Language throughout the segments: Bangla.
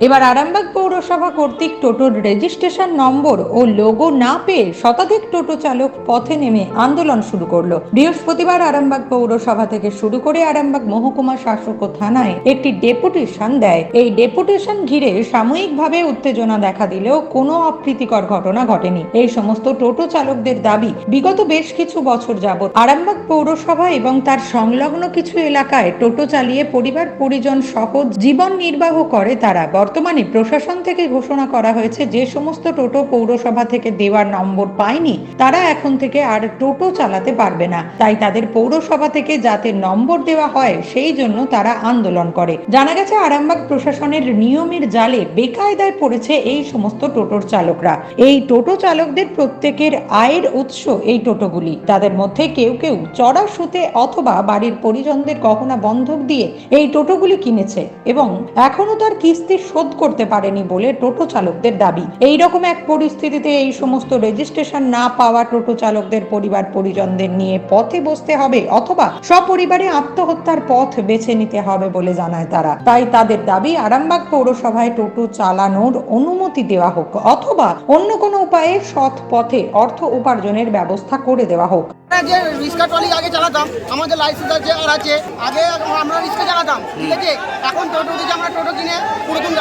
এবার আরামবাগ পৌরসভা কর্তৃক টোটোর রেজিস্ট্রেশন নম্বর ও লোগো না পেয়ে শতাধিক টোটো চালক পথে নেমে আন্দোলন শুরু করল। বৃহস্পতিবার আরামবাগ পৌরসভা থেকে শুরু করে আরামবাগ মহকুমা শাসক থানায় একটি ডেপুটেশন দেয়। এই ডেপুটেশন ঘিরে সাময়িকভাবে উত্তেজনা দেখা দিলেও কোনো অপ্রীতিকর ঘটনা ঘটেনি। এই সমস্ত টোটো চালকদের দাবি, বিগত বেশ কিছু বছর যাবৎ আরামবাগ পৌরসভা এবং তার সংলগ্ন কিছু এলাকায় টোটো চালিয়ে পরিবার পরিজন সহ জীবন নির্বাহ করে তারা। বর্তমানে প্রশাসন থেকে ঘোষণা করা হয়েছে যে সমস্ত টোটো পৌরসভা থেকে দেওয়ার নম্বর পায়নি, তারা এখন থেকে আর টোটো চালাতে পারবে না। তাই তাদের পৌরসভা থেকে যাতে নম্বর দেওয়া হয়, সেই জন্য তারা আন্দোলন করে। জানা গেছে, আরামবাগ প্রশাসনের নিয়মের জালে বেকায়দায় পড়েছে এই সমস্ত টোটোর চালকরা। এই টোটো চালকদের প্রত্যেকের আয়ের উৎস এই টোটোগুলি। তাদের মধ্যে কেউ কেউ চড়া সুতে অথবা বাড়ির পরিজনদের গহনা বন্ধক দিয়ে এই টোটোগুলি কিনেছে এবং এখনও তার কিস্তি শোধ করতে পারেনি বলে টোটো চালকদের দাবি। এই রকম এক পরিস্থিতিতে এই সমস্ত রেজিস্ট্রেশন না পাওয়া টোটো চালকদের পরিবার পরিজনদের নিয়ে পথে বসতে হবে অথবা সপরিবারে আত্মহত্যার পথ বেছে নিতে হবে বলে জানায় তারা। তাই তাদের দাবি, আরামবাগ পৌরসভায় টোটো চালানোর অনুমতি দেওয়া হোক অথবা অন্য কোনো উপায়ে সৎ পথে অর্থ উপার্জনের ব্যবস্থা করে দেওয়া হোক। যে রিক্সা ট্রলি আগে চালাতাম, আমাদের লাইসেন্স আছে আর আছে। আগে আমরা রিক্সা চালাতাম, ঠিক আছে? এখন টোটো আমরা টোটো কিনে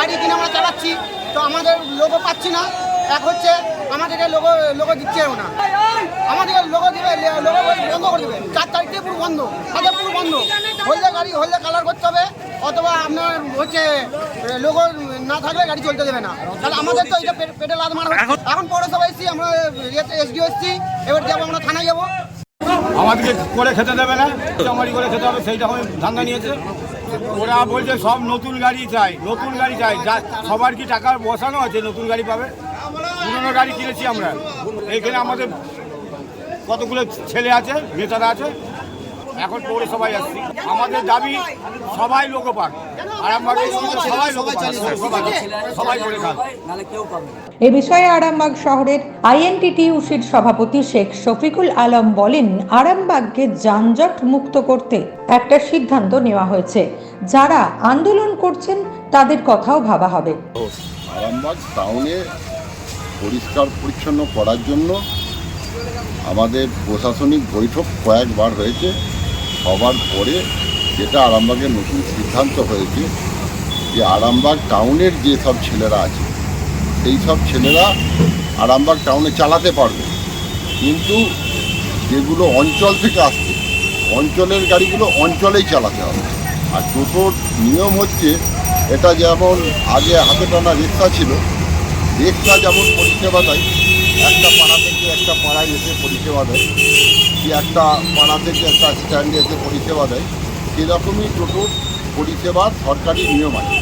গাড়ি কিনে আমরা চালাচ্ছি তো আমাদের লোগো পাচ্ছি না। এক হচ্ছে আমাদেরকে লোগো লোগো দিচ্ছেও না। আমাদেরকে লোগো দিবে লোগো বন্ধ করে দেবে। চার তারিখ থেকে পুরো বন্ধ আগে পুরো বন্ধ। হলদে গাড়ি হলদে কালার করতে হবে অথবা আপনার হচ্ছে লোগো না থাকলে গাড়ি চলতে দেবে না। তাহলে আমাদের তো এটা পেটে- লাদ মারা। এখন পৌরসভা এসেছি আমরা ইয়েতে এসডিও এসেছি এবার যাব আমরা থানায় যাব। আমাদেরকে করে খেতে দেবে না চামারি করে খেতে হবে সেইটা রকম ধান্দা নিয়েছে। ওরা বলছে সব নতুন গাড়ি চাই, নতুন গাড়ি চাই। সবার কি টাকা বসানো আছে? নতুন গাড়ি পাবে? পুরনো গাড়ি কিনেছি আমরা। এইখানে আমাদের কতগুলো ছেলে আছে, নেতারা আছে? এখন পৌরসভায় আসছি। আমাদের দাবি, সবাই লোক এ বিষয়ে আরামবাগ শহরের আইএনটিটিউসির সভাপতি শেখ শফিকুল আলম বলেন আরামবাগকে যানজট মুক্ত করতে একটা সিদ্ধান্ত নেওয়া হয়েছে। যারা আন্দোলন করছেন তাদের কথাও ভাবা হবে। আরামবাগ টাউনে পরিষ্কার পরিচ্ছন্ন করার জন্য আমাদের প্রশাসনিক বৈঠক কয়েকবার হয়েছে। সবার পরে যেটা আরামবাগের নতুন সিদ্ধান্ত হয়েছে যে আরামবাগ টাউনের যে সব ছেলেরা আছে, সেই সব ছেলেরা আরামবাগ টাউনে চালাতে পারবে। কিন্তু যেগুলো অঞ্চল থেকে আসছে, অঞ্চলের গাড়িগুলো অঞ্চলেই চালাতে হবে। আর টোটোর নিয়ম হচ্ছে, এটা যেমন আগে হাতে টানা রিক্সা ছিল, রিক্সা যেমন পরিষেবা দেয়, একটা পাড়া থেকে একটা পাড়ায় এসে পরিষেবা দেয়। কি একটা পাড়া থেকে একটা স্ট্যান্ডে এসে পরিষেবা দেয় সেরকমই টোটোর পরিষেবার সরকারি নিয়ম আছে।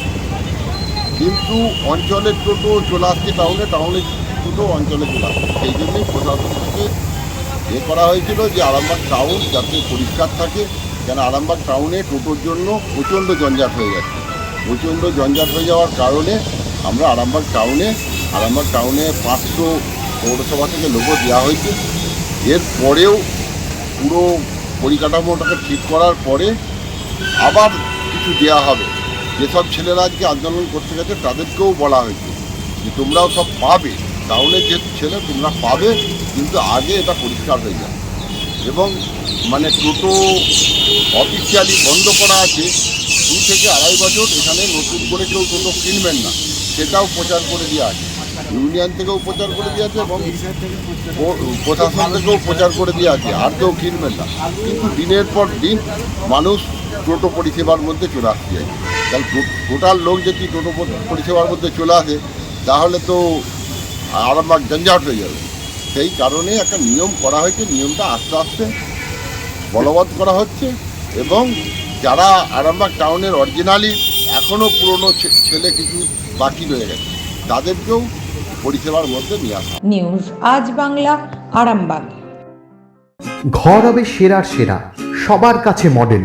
কিন্তু অঞ্চলের টোটো চলে আসছে টাউনে টাউনে টোটো অঞ্চলে চলে আসছে। সেই জন্যই প্রশাসন থেকে এ করা হয়েছিল যে আরামবাগ টাউন যাতে পরিষ্কার থাকে, কেন আরামবাগ টাউনে টোটোর জন্য প্রচণ্ড জঞ্জাট হয়ে যাচ্ছে। প্রচণ্ড জঞ্জাট হয়ে যাওয়ার কারণে আমরা আরামবাগ টাউনে আরামবাগ টাউনে পাঁচশো পৌরসভা থেকে লোগো দেওয়া হয়েছে। এর পরেও পুরো পরিকাঠামোটাকে ঠিক করার পরে আবার কিছু দেওয়া হবে। যেসব ছেলেরা আজকে আন্দোলন করতে গেছে, তাদেরকেও বলা হয়েছে যে তোমরাও সব পাবে। টাউনের যে ছেলে তোমরা পাবে, কিন্তু আগে এটা পরিষ্কার হয়ে যাবে। এবং মানে টোটো অফিসিয়ালি বন্ধ করা আছে। দু থেকে আড়াই বছর এখানে নতুন করে কেউ টোটো কিনবেন না। সেটাও প্রচার করে দেওয়া আছে। ইউনিয়ন থেকেও প্রচার করে দেওয়া আছে এবং প্রশাসন থেকেও প্রচার করে দেওয়া আছে। আর কেউ কিনবেন না। কিন্তু দিনের পর দিন মানুষ টোটো পরিষেবার মধ্যে চলে আসতে যায় তাহলে টোটাল লোক যদি টোটো পরিষেবার মধ্যে চলে আসে তাহলে তো আরামবাগ জঞ্জাট হয়ে যাবে। সেই কারণে একটা নিয়ম করা হয়েছে নিয়মটা আস্তে আস্তে বলবৎ করা হচ্ছে এবং যারা আরামবাগ টাউনের অরিজিনালি এখনও পুরনো ছে- ছেলে কিছু বাকি রয়ে গেছে তাদেরকেও পরিষেবার মধ্যে নিয়ে আসা নিউজ আজ বাংলা আরামবাগ। ঘর হবে সেরার সেরা সবার কাছে মডেল